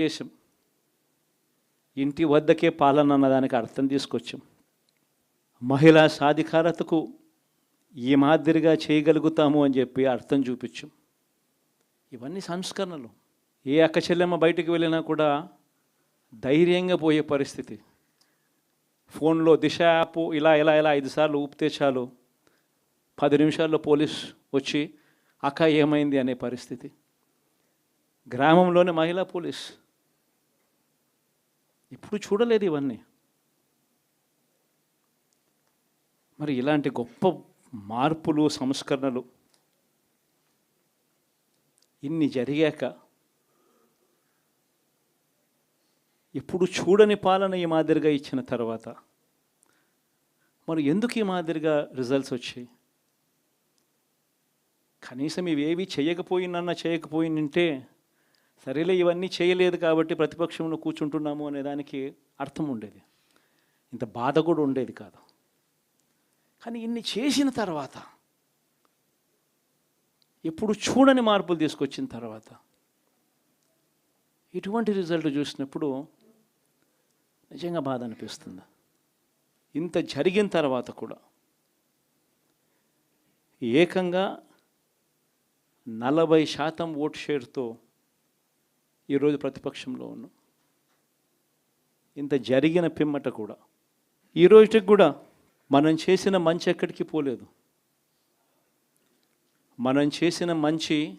చేసాం ఇంటి వద్దకే పాలన అన్నదానికి అర్థం తీసుకొచ్చాం. మహిళా సాధికారతకు ఈ మాదిరిగా చేయగలుగుతాము అని చెప్పి అర్థం చూపించాం. ఇవన్నీ సంస్కరణలు. ఏ అక్క చెల్లెమ్మ బయటికి వెళ్ళినా కూడా ధైర్యంగా పోయే పరిస్థితి. ఫోన్లో దిశ యాప్ ఇలా ఇలా ఇలా ఐదు సార్లు ఊపితే చాలు. పది నిమిషాల్లో పోలీస్ వచ్చి అక్క ఏమైంది? అనే పరిస్థితి. గ్రామంలోనే మహిళా పోలీస్ ఇప్పుడు చూడలేదు ఇవన్నీ. మరి ఇలాంటి గొప్ప మార్పులు సంస్కరణలు ఇన్ని జరిగాక ఇప్పుడు చూడని పాలన ఈ మాదిరిగా ఇచ్చిన తర్వాత మరి ఎందుకు ఈ మాదిరిగా రిజల్ట్స్ వచ్చాయి? కనీసం ఇవేవి చేయకపోయినన్నా చేయకపోయినంటే సరేలే ఇవన్నీ చేయలేదు కాబట్టి ప్రతిపక్షంలో కూర్చుంటున్నాము అనే దానికి అర్థం ఉండేది. ఇంత బాధ కూడా ఉండేది కాదు. కానీ ఇన్ని చేసిన తర్వాత ఎప్పుడు చూడని మార్పులు తీసుకొచ్చిన తర్వాత ఇటువంటి రిజల్ట్ చూసినప్పుడు నిజంగా బాధ అనిపిస్తుంది. ఇంత జరిగిన తర్వాత కూడా ఏకంగా నలభై శాతం ఓట్ షేర్తో ఈరోజు ప్రతిపక్షంలో ఉన్నాం. ఇంత జరిగిన పిమ్మట కూడా. ఈ రోజుకి కూడా మనం చేసిన మంచి ఎక్కడికి పోలేదు. మనం చేసిన మంచి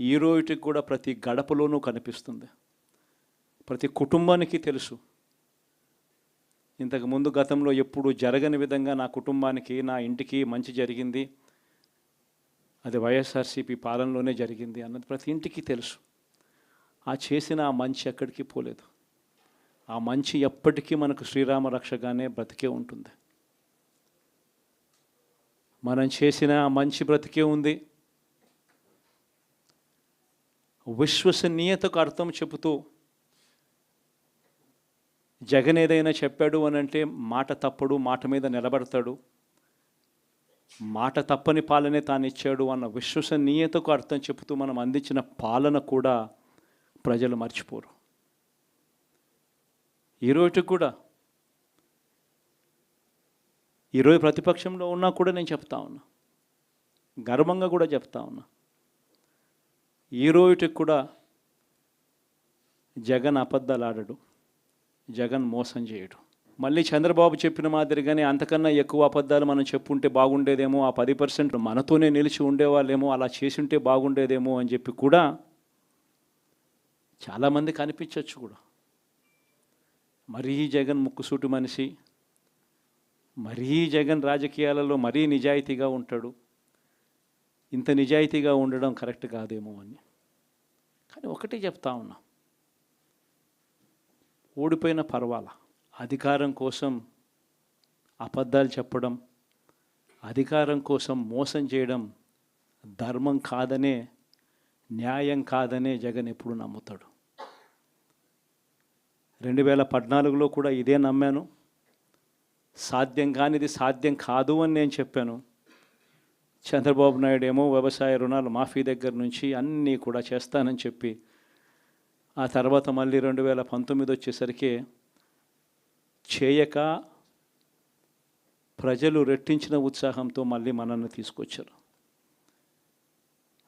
ఈ రోజుకి కూడా ప్రతి గడపలోనూ కనిపిస్తుంది. ప్రతి కుటుంబానికి తెలుసు. ఇంతకు ముందు గతంలో ఎప్పుడు జరగని విధంగా నా కుటుంబానికి నా ఇంటికి మంచి జరిగింది. అది వైఎస్ఆర్సీపీ పాలనలోనే జరిగింది అన్నది ప్రతి ఇంటికి తెలుసు. ఆ చేసిన ఆ మంచి ఎక్కడికి పోలేదు. ఆ మంచి ఎప్పటికీ మనకు శ్రీరామ రక్షగానే బ్రతికే ఉంటుంది. మనం చేసిన ఆ మంచి బ్రతికే ఉంది. విశ్వసనీయతకు అర్థం చెబుతూ జగన్ ఏదైనా చెప్పాడు అని అంటే మాట తప్పడు మాట మీద నిలబడతాడు. మాట తప్పని పాలనే తాను ఇచ్చాడు అన్న విశ్వసనీయతకు అర్థం చెబుతూ మనం అందించిన పాలన కూడా ప్రజలు మర్చిపోరు. ఈరోజు కూడా ఈరోజు ప్రతిపక్షంలో ఉన్నా కూడా నేను చెప్తా ఉన్నా. గర్వంగా కూడా చెప్తా ఉన్నా. ఈ కూడా జగన్ అబద్ధాలు ఆడడు జగన్ మోసం చేయడు. మళ్ళీ చంద్రబాబు చెప్పిన మాదిరిగానే అంతకన్నా ఎక్కువ అబద్ధాలు మనం చెప్పుంటే బాగుండేదేమో ఆ పది పర్సెంట్ మనతోనే నిలిచి ఉండేవాళ్ళేమో అలా చేసి ఉంటే బాగుండేదేమో అని చెప్పి కూడా చాలామంది కనిపించవచ్చు కూడా. మరీ జగన్ ముక్కుసూటి మనిషి మరీ జగన్ రాజకీయాలలో మరీ నిజాయితీగా ఉంటాడు. ఇంత నిజాయితీగా ఉండడం కరెక్ట్ కాదేమో అని. కానీ ఒకటే చెప్తా ఉన్నా. ఓడిపోయిన పర్వాలా? అధికారం కోసం అబద్ధాలు చెప్పడం అధికారం కోసం మోసం చేయడం ధర్మం కాదనే న్యాయం కాదనే జగన్ ఎప్పుడు నమ్ముతాడు. రెండు వేల పద్నాలుగులో కూడా ఇదే నమ్మాను. సాధ్యం కానిది సాధ్యం కాదు అని నేను చెప్పాను. చంద్రబాబు నాయుడు ఏమో వ్యవసాయ రుణాలు మాఫీ దగ్గర నుంచి అన్నీ కూడా చేస్తానని చెప్పి ఆ తర్వాత మళ్ళీ రెండు వేల పంతొమ్మిది వచ్చేసరికి చేయక ప్రజలు రెట్టించిన ఉత్సాహంతో మళ్ళీ మనల్ని తీసుకొచ్చారు.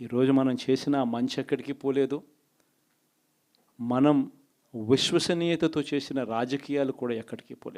ఈరోజు మనం చేసిన మంచి ఎక్కడికి పోలేదు. మనం విశ్వసనీయతతో చేసిన రాజకీయాలు కూడా ఎక్కడికి పోలేదు.